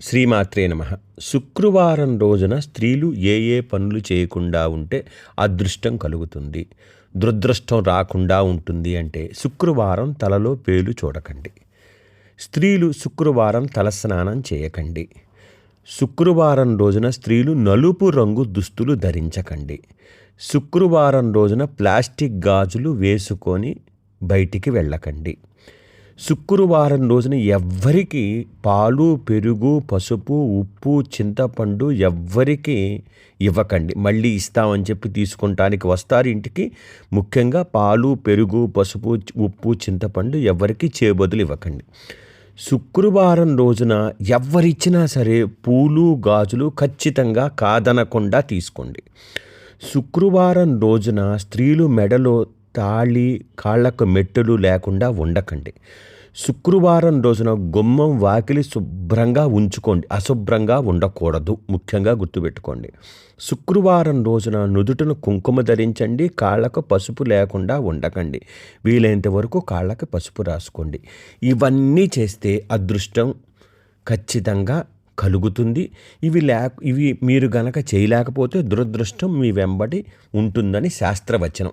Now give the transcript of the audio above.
శ్రీమాత్రే నమ. శుక్రవారం రోజున స్త్రీలు ఏ ఏ పనులు చేయకుండా ఉంటే అదృష్టం కలుగుతుంది. దురదృష్టం రాకుండా ఉంటుంది అంటే శుక్రవారం తలలో పేలు చూడకండి. స్త్రీలు శుక్రవారం తలస్నానం చేయకండి. శుక్రవారం రోజున స్త్రీలు నలుపు రంగు దుస్తులు ధరించకండి. శుక్రవారం రోజున ప్లాస్టిక్ గాజులు వేసుకొని బయటికి వెళ్ళకండి. శుక్రవారం రోజున ఎవ్వరికి పాలు పెరుగు పసుపు ఉప్పు చింతపండు ఎవ్వరికి ఇవ్వకండి. మళ్ళీ ఇస్తామని చెప్పి తీసుకుంటానికి వస్తారు ఇంటికి. ముఖ్యంగా పాలు పెరుగు పసుపు ఉప్పు చింతపండు ఎవ్వరికి చేబదులు ఇవ్వకండి. శుక్రవారం రోజున ఎవరిచ్చినా సరే పూలు గాజులు ఖచ్చితంగా కాదనకుండా తీసుకోండి. శుక్రవారం రోజున స్త్రీలు మెడలో తాళి కాళ్ళకు మెట్టులు లేకుండా ఉండకండి. శుక్రవారం రోజున గుమ్మం వాకిలి శుభ్రంగా ఉంచుకోండి. అశుభ్రంగా ఉండకూడదు. ముఖ్యంగా గుర్తుపెట్టుకోండి. శుక్రవారం రోజున నుదుటను కుంకుమ ధరించండి. కాళ్ళకు పసుపు లేకుండా ఉండకండి. వీలైనంత వరకు కాళ్ళకు పసుపు రాసుకోండి. ఇవన్నీ చేస్తే అదృష్టం ఖచ్చితంగా కలుగుతుంది. ఇవి లేక ఇవి మీరు గనక చేయలేకపోతే దురదృష్టం మీ వెంబడి ఉంటుందని శాస్త్రవచనం.